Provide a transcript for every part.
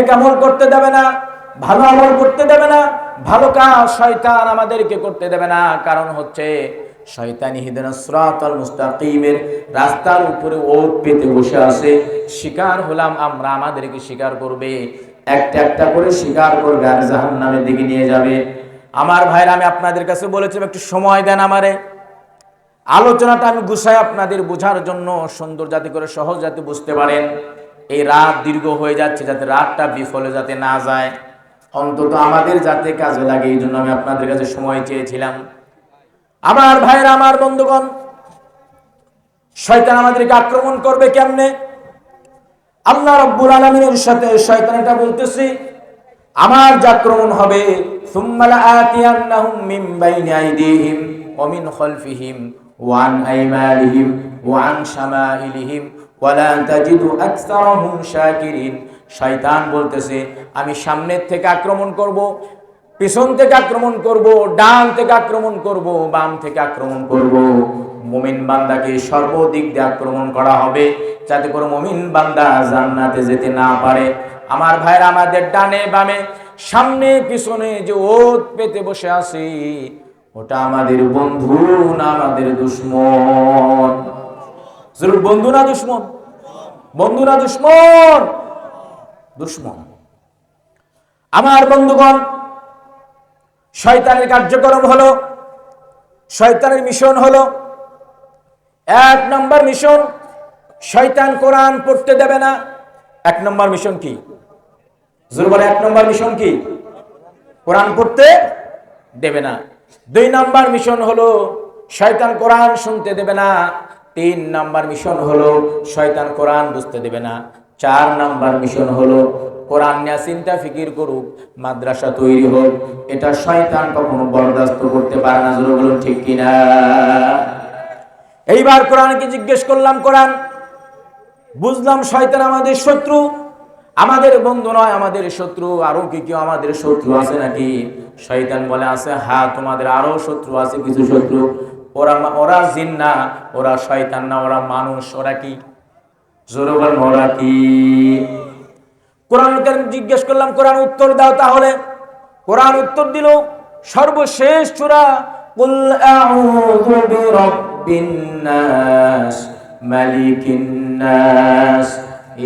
নেক আমল করতে দেবে না, ভালো আমল করতে দেবে না, ভালো কাজ শয়তান আমাদেরকে করতে দেবে না। কারণ হচ্ছে মুস্তাকিমের রাস্তার উপরে পেতে বসে আছে। শিকার হলাম, আমরা আমাদেরকে শিকার করবে। একটা একটা করে শিকার করবে, আর দিকে নিয়ে যাবে। আমার ভাইরা, আমি আপনাদের কাছে বলেছিলাম, একটু সময় দেন আমারে। আলোচনাটা আমি গুছাই আপনাদের বোঝার জন্য সুন্দর যাতে করে সহজ যাতে বুঝতে পারেন। এই রাত দীর্ঘ হয়ে যাচ্ছে যাতে রাতটা বিফলে যাতে না যায়। অন্তত আমাদের যাতে কাজে লাগে, এই জন্য আমি আপনাদের কাছে সময় চেয়েছিলাম। আমার ভাইরা আমার বন্ধুগণ, শয়তান আমাদেরকে আক্রমণ করবে কেমনে? আল্লাহ রব্বুল আলমিনের সাথে শয়তান এটা বলতেছি, আমার যে আক্রমণ হবে সুম্মালা আতিয়ান্নাহুম মিন বাইনি আইদিহিম ওয়া মিন খালফিহিম ওয়া আন আইমানিহিম ওয়া আন শামাইলিহিম ওয়া লা তাজিদু আকসারাহুম শাকিরিন। শয়তান বলতেছে, আমি সামনের থেকে আক্রমণ করব, পিছন থেকে আক্রমণ করব, ডান থেকে আক্রমণ করব, বাম থেকে আক্রমণ করব। মুমিন বান্দাকে সর্বদিক দিয়ে আক্রমণ করা হবে, যাতে করে মুমিন বান্দা জান্নাতে যেতে না পারে। আমার ভাইরা আমাদের ডানে বামে, সামনে পিছনে যে ওত পেতে বসে আছি, ওটা আমাদের বন্ধু না আমাদের দুশ্মন? জরুর বন্ধু না দুশ্মন বন্ধু না দুশ্মন দুশ্মন। আমার বন্ধুগণ, শয়তানের কার্যক্রম হলো, শয়তানের মিশন হলো, এক নম্বর মিশন শয়তান কোরআন পড়তে দেবে না। এক নম্বর মিশন কি? জোর বলে এক নম্বর মিশন কি? কোরআন পড়তে দেবে না। দুই নম্বর মিশন হলো, শয়তান কোরআন শুনতে দেবে না। তিন নাম্বার মিশন হলো শয়তান কোরআন বুঝতে দেবে না। চার নাম্বার মিশন হলো কোরআন নিয়ে চিন্তা ফিকির করুক, মাদ্রাসা তৈরি হোক, এটা শয়তান কখনো বরদাস্ত করতে পারে না, জোরে বলুন ঠিক কিনা? এইবার কোরআনকে জিজ্ঞেস করলাম, কোরআন, বুঝলাম শয়তান আমাদের শত্রু, আমাদের বন্ধু নয়, আমাদের শত্রু, আরও কি কেউ আমাদের শত্রু আছে নাকি? শয়তান বলে আছে হ্যাঁ তোমাদের আরও শত্রু আছে, কিছু শত্রু। ওরা ওরা জিন না ওরা শয়তান না, ওরা মানুষ, ওরা কি? জোরে বলেন, ওরা কি? কোরআন জিজ্ঞেস করলাম, কোরআন উত্তর দাও তাহলে। কোরআন উত্তর দিল, সর্বশেষ চূড়া কুল আউযু বিরাব্বিন নাস, মালিকিন নাস,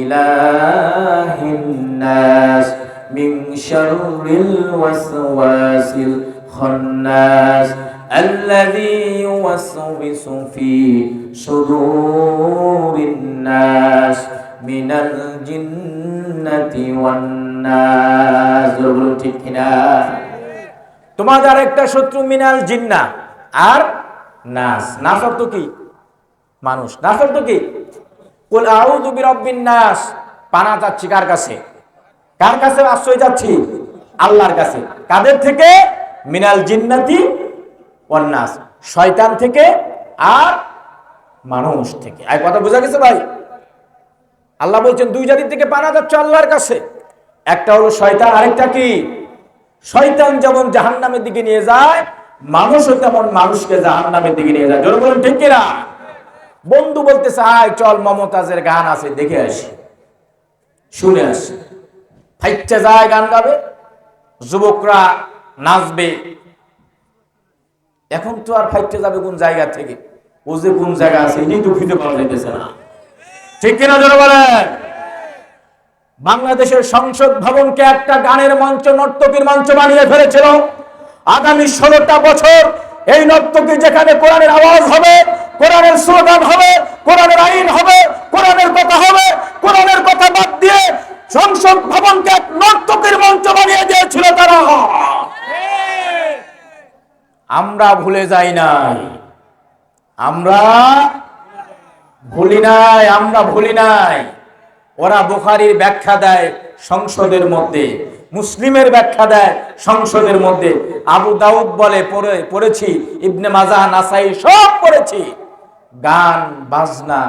ইলাহিন নাস, মিন শাররিল ওয়াসওয়াসিল খান্নাস। الذي يوسوس في صدور الناس من الجنة والناس বলুন ঠিক কিনা তোমাদের একটা শত্রু মিনাল জিন্না আর নাস নাস অর্থ কি মানুষ নাস অর্থ কি কুল আউযু বিরাব্বিন নাস পানা যাচ্ছি কার কাছে কার কাছে আশ্রয় যাচ্ছি আল্লাহর কাছে কাদের থেকে মিনাল জিন্নাতি ওয়ান্নাস, শয়তান থেকে আর মানুষ থেকে। আর কথা বোঝা গেছে ভাই? আল্লাহ বলছেন, দুই জাতির থেকে পানা যাচ্ছে আল্লাহর কাছে। একটা হলো শয়তান, আরেকটা কি? শয়তান যেমন জাহান্নামের দিকে নিয়ে যায়, মানুষও তেমন মানুষকে জাহান্নামের দিকে নিয়ে যায়। জোরে বলেন, ঠিক কিনা? বন্ধু বলতেছে, আয়, চল, মমতাজের গান আছে, দেখে আসি। শুনে আসি। ফাইচ্ছে যায়, গান গাবে। যুবকরা নাচবে। এখন তো আর ফাইটে যাবে কোন জায়গা থেকে? ও যে কোন জায়গা আছে, এটাই তো খুঁজে পাওয়া যাইতেছে না। ঠিক কিনা জোরে বলেন? বাংলাদেশের সংসদ ভবনকে একটা গানের মঞ্চ, নর্তকীর মঞ্চ বানিয়ে ফেলেছিল। আগামী ষোলোটা বছর এই নর্তকী যেখানে কোরআনের আওয়াজ হবে, কোরআনের স্লোগান হবে, কোরআনের আইন হবে, কোরআনের কথা হবে, কোরআনের কথা বাদ দিয়ে সংসদ ভবনকে এক নর্তকীর মঞ্চ বানিয়ে দিয়েছিল তারা আমরা ভুলে যাই নাই। আমরা ভুলি নাই, আমরা ভুলি নাই। ওরা বুখারির ব্যাখ্যা দেয় সংসদের মধ্যে, মুসলিমের ব্যাখ্যা দেয় সংসদের মধ্যে। আবু দাউদ বলে, পড়ে, পড়েছি, ইবনে মাজা নাসাই সব পড়েছি। গান, বাজনা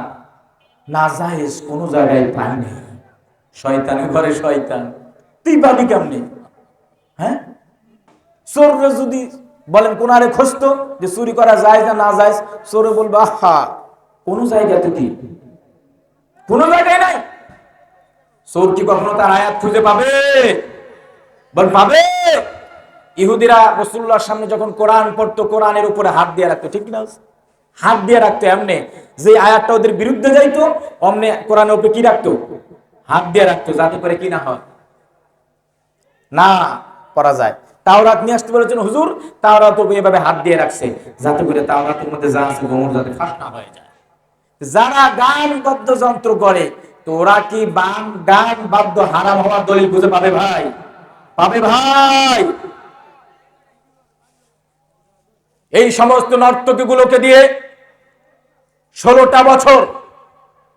না নাজায়েজ কোন জায়গায় পাইনি। শয়তানের ঘরে শয়তান। তুই পাবি কেমনি? হ্যাঁ? চোররে যদি বলেন, কোনারে খসত যে চুরি করা যায় না না যায়। চোরে বলবে, আহা, কোন জায়গাতে কি? কোন জায়গায় নাই। চোর কি কখনো তার আয়াত খুঁজে পাবে? বল, পাবে। ইহুদিরা রসুল্লাহর সামনে যখন কোরআন পড়তো, কোরআনের উপরে হাত দিয়ে রাখতো, ঠিক না হাত দিয়ে রাখতো এমনি। যে আয়াতটা ওদের বিরুদ্ধে যাইতো, অমনে কোরআনের উপরে কি রাখতো? হাত দিয়ে রাখতো, যাতে করে কি না হয়। না করা যায়। তাওরাত নিয়ে আসতে বলেছেন, হুজুর তাওরাত এভাবে হাত দিয়ে রাখছে যাতে করে তাওরাতের মধ্যে যা আছে গোমর যাতে ফাঁস না হয়ে যায়। যারা গান বাদ্যযন্ত্র করে তো ওরা কি বান, গান বাদ্য হারাম হওয়ার দলিল খুঁজে পাবে ভাই? পাবে ভাই? এই সমস্ত নর্তকীগুলোকে দিয়ে ষোলোটা বছর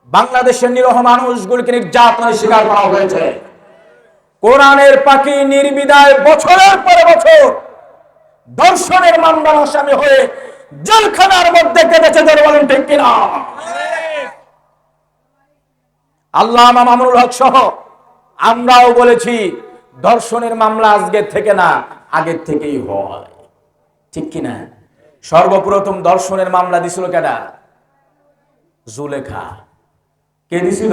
বাংলাদেশের নিরহ মানুষগুলিকে নির্যাতনের শিকার করা হয়েছে। কোরআনের পাখি নির্বিদায় বছরের পর বছর দর্শনের মামলার আসামি হয়ে জেলখানার মধ্যে কেটেছে ধরে বলেন ঠিক কিনা? আল্লাহ মামুনুল হক সহ আমরাও বলেছি, দর্শনের মামলা আজকের থেকে না, আগের থেকেই হয়। ঠিক কিনা? সর্বপ্রথম দর্শনের মামলা দিছিল কেডা? জুলেখা। কে দিছিল?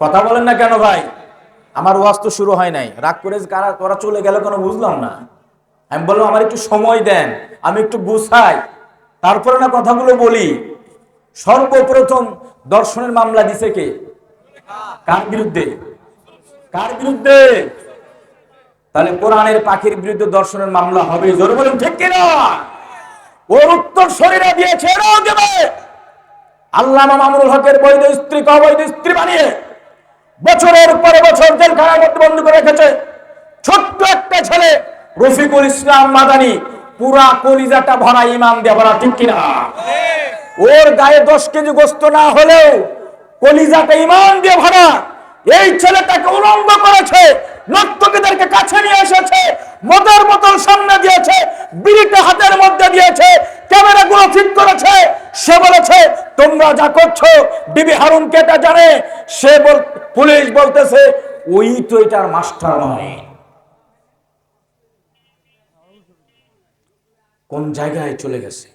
কথা বলেন না কেন ভাই? আমার ওয়াজ তো শুরু হয় নাই। রাগ করে কারা তোরা চলে গেল কেন বুঝলাম না। আমি বললাম, আমার একটু সময় দেন, আমি একটু গুছাই। তারপরে না কথাগুলো বলি। সর্বপ্রথম দর্শনের মামলা দিছে কে? কার বিরুদ্ধে? কার বিরুদ্ধে? তাহলে কোরআনের পাখির বিরুদ্ধে দর্শনের মামলা হবে। জোরে বলুন, ঠিক কিনা? ওর উত্তর শরীরে দিয়েছে আল্লাহ মামুনুল হকের বৈধ স্ত্রীকে অবৈধ স্ত্রী বানিয়ে বছরের পরে বছর জেলখানার মধ্যে বন্ধ করে রেখেছে। ছোট্ট একটা ছেলে, রফিকুল ইসলাম মাদানি, পুরা কলিজাটা ভরা ইমান দিয়ে ভরা, ঠিক কিনা? ওর গায়ে দশ কেজি গোস্ত না হলেও কলিজাটা ইমান দিয়ে ভরা। এই ছেলেটাকে উলঙ্গ করেছে, নর্তকীদেরকে কাছে নিয়ে এসেছে মদের বোতল সামনে দিয়েছে বিড়িটা হাতের মধ্যে দিয়েছে ক্যামেরা গুলো ঠিক করেছে, সে বলেছে, তোমরা যা করছ ডিবি হারুন কেটা জানে, সে বল, পুলিশ বলতেছে, ওই তো এটার মাস্টার নয়। কোন জায়গায় চলে গেছে?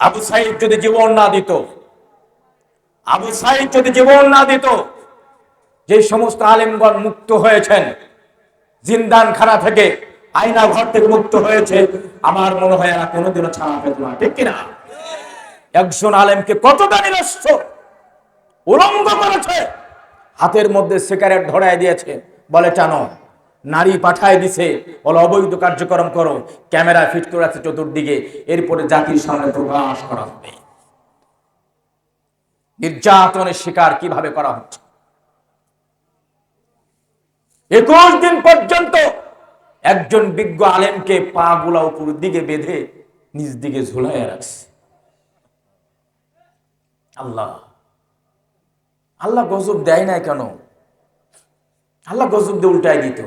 আবু সাইদ যদি জীবন না দিত, আবু সাইদ যদি জীবন না দিত, যে সমস্ত আলেমগণ মুক্ত হয়েছেন জিন্দান খানা থেকে আয়না ঘর থেকে মুক্ত হয়েছে। আমার মনে হয় এরা কোনোদিনও ছাড়া পেত না, ঠিক কিনা? একজন আলেমকে কতটা নিরস্ত, উলঙ্গ করেছে, হাতের মধ্যে সিগারেট ধরায় দিয়েছে, বলে, টানো, নারী পাঠায় দিছে, বলে, অবৈধ কার্যক্রম করো, ক্যামেরা ফিট করে আছে চতুর্দিকে, এরপরে জাতির সামনে প্রকাশ করা হবে। নির্যাতনের শিকার কীভাবে করা হচ্ছে? একুশ দিন পর্যন্ত একজন বিজ্ঞ আলেমকে পা গুলা উপর দিকে বেঁধে নিজ দিকে ঝুলাইয়া রাখছে। আল্লাহ। আল্লাহ গজব দেয় না কেন? আল্লাহ গজব দিয়ে উল্টায় দিত।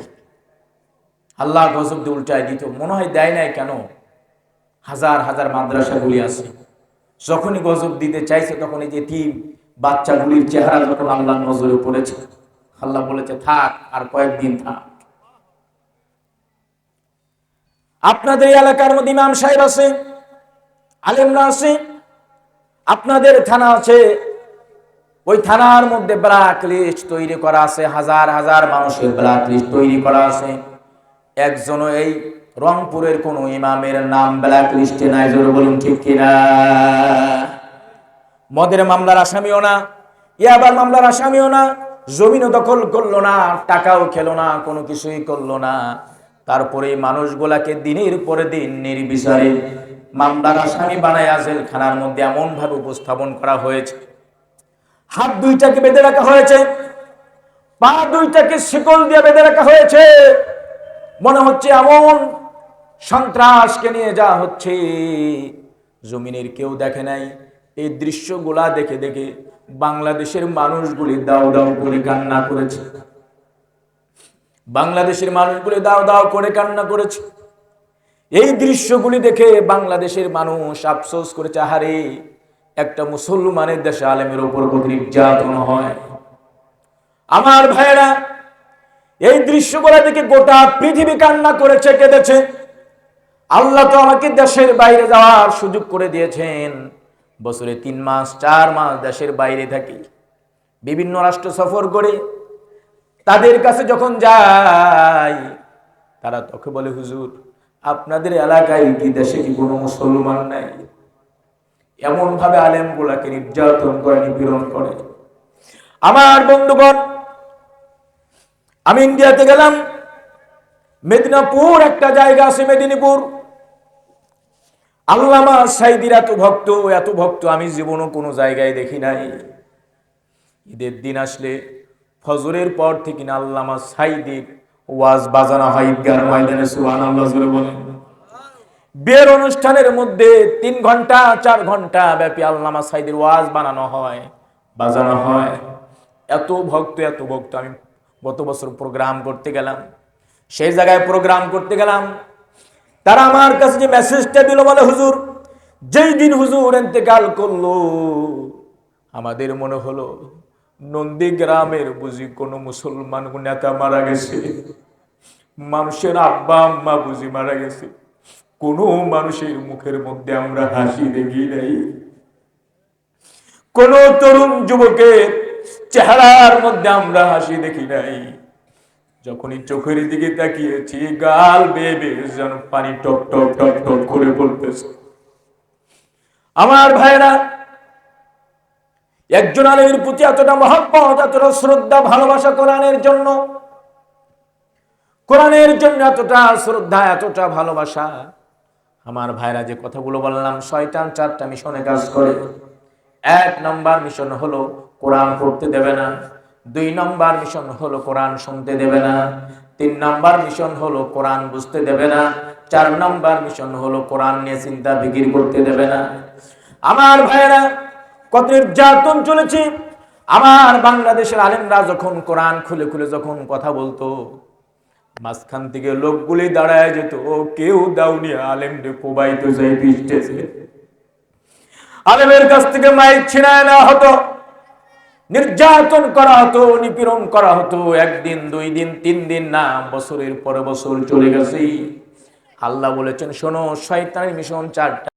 আল্লাহ গজব দিয়ে উল্টায় দিত। মনে হয় দেয় নাই কেন? হাজার হাজার মাদ্রাসাগুলি আছে। যখনই গজব দিতে চাইছে তখন এই যে তিন বাচ্চাগুলির চেহারা যখন আল্লাহ নজরে পড়েছে। আল্লাহ বলেছে, থাক, আর কয়েকদিন থাক। আপনাদের এলাকার মধ্যে ইমাম সাহেব আছে, আলেমরা আছে, আপনাদের থানা আছে, ওই থানার মধ্যে ব্ল্যাক লিস্ট তৈরি করা আছে, হাজার হাজার মানুষের ব্ল্যাক লিস্ট তৈরি করা আছে। একজন এই রংপুরের কোন ইমামের নাম ব্ল্যাক লিস্টে নাই, জোরে বলুন ঠিক কিনা? মদের মামলার আসামিও না, ইয়াবার মামলার আসামিও না জমিনও দখল করল না, টাকাও খেলো না, কোনো কিছুই করল না। তারপরে মানুষগুলাকে দিনের পরে দিন নির্বিচারে মামলার আসামি বানায় জেলখানার মধ্যে এমন ভাবে উপস্থাপন করা হয়েছে। হাত দুইটাকে বেঁধে রাখা হয়েছে। পা দুইটাকে শিকল দিয়ে বেঁধে রাখা হয়েছে। মনে হচ্ছে এমন সন্ত্রাসকে নিয়ে যা হচ্ছে। জমিনের কেউ দেখে নাই। এই দৃশ্যগুলা দেখে দেখে বাংলাদেশের মানুষগুলি দাও দাও করে কান্না করেছে। বাংলাদেশের মানুষগুলি দাও দাও করে কান্না করেছে। এই দৃশ্যগুলি দেখে বাংলাদেশের মানুষ আফসোস করেছে, আহারে, একটা মুসলমানের দেশে আলেমের কত নির্যাতন হয়। আমার ভাইয়েরা, এই দৃশ্যগুলো দেখে গোটা পৃথিবী কান্না করেছে, কেঁদেছে। আল্লাহ তো আমাকে দেশের বাইরে যাওয়ার সুযোগ করে দিয়েছেন। বছরে তিন মাস, চার মাস দেশের বাইরে থাকি। বিভিন্ন রাষ্ট্র সফর করে তাদের কাছে যখন যাই, তারা তোকে বলে, হুজুর, আপনাদের এলাকায় কি দেশে কি কোনো মুসলমান নাই? এমন ভাবে আলেম গুলাকে নির্যাতন করে, নিপীড়ন করে। আমার বন্ধুগণ, আমি ইন্ডিয়াতে গেলাম, মেদিনীপুর, একটা জায়গা আছে মেদিনীপুর। আল্লামা সাইদির, এত ভক্ত এত ভক্ত, আমি জীবনও কোনো জায়গায় দেখি নাই। ঈদের দিন আসলে ফজরের পর থেকে না আল্লামা সাইদির ওয়াজ বাজানো হয় ঈদগার ময়দানে, সুবহানাল্লাহ, জোরে বলেন। বিয়ের অনুষ্ঠানের মধ্যে তিন ঘণ্টা, চার ঘণ্টা ব্যাপী আল্লামা সাইদের ওয়াজ বানানো হয়, বাজানো হয়। এত ভক্ত এত ভক্ত, আমি গত বছর প্রোগ্রাম করতে গেলাম। সেই জায়গায় প্রোগ্রাম করতে গেলাম। তারা আমার কাছে যে মেসেজটা দিল বলে, হুজুর, যেই দিন হুজুর এতেকাল করল, আমাদের মনে হলো নন্দীগ্রামের বুঝি কোনো মুসলমান নেতা মারা গেছে। মানুষের আব্বা, আম্মা বুঝি মারা গেছে। কোনো মানুষের মুখের মধ্যে আমরা হাসি দেখি নাই। কোন তরুণ যুবকের চেহারার মধ্যে আমরা হাসি দেখি নাই। যখনই চোখের দিকে তাকিয়েছি, গাল বেবে যেন পানি টপ টপ টপ টপ করে বলতেছে। আমার ভাইরা একজন আলেমের প্রতি এতটা মহব্বত, এতটা শ্রদ্ধা, ভালোবাসা কোরআনের জন্য কোরআনের জন্য এতটা শ্রদ্ধা, এতটা ভালোবাসা, আমার ভাইরা যে কথাগুলো বললাম, শয়তান চারটা মিশনে কাজ করে। এক নম্বর মিশন হলো কোরআন পড়তে দেবে না। দুই নম্বর মিশন হলো কোরআন শুনতে দেবে না, তিন নম্বর মিশন হলো কোরআন বুঝতে দেবে না, চার নম্বর মিশন হলো কোরআন নিয়ে চিন্তা বিক্রি করতে দেবে না। আমার ভাইরা কত নির্যাতন চলেছে। আমার বাংলাদেশের আলেমরা যখন কোরআন খুলে খুলে যখন কথা বলতো, মাঝখান থেকে লোকগুলি দাঁড়ায় যেত, ও কেউ দাউনি আলেম রে যাই পিস্টেছে আলেমের কাছ থেকে মাইক ছিনায় নেওয়া হতো। নির্যাতন করা হতো, নিপীড়ন করা হতো। একদিন, দুই দিন, তিন দিন না, বছরের পর বছর চলে গেছে আল্লাহ বলেছেন, শোনো, শয়তানের মিশন চারটা।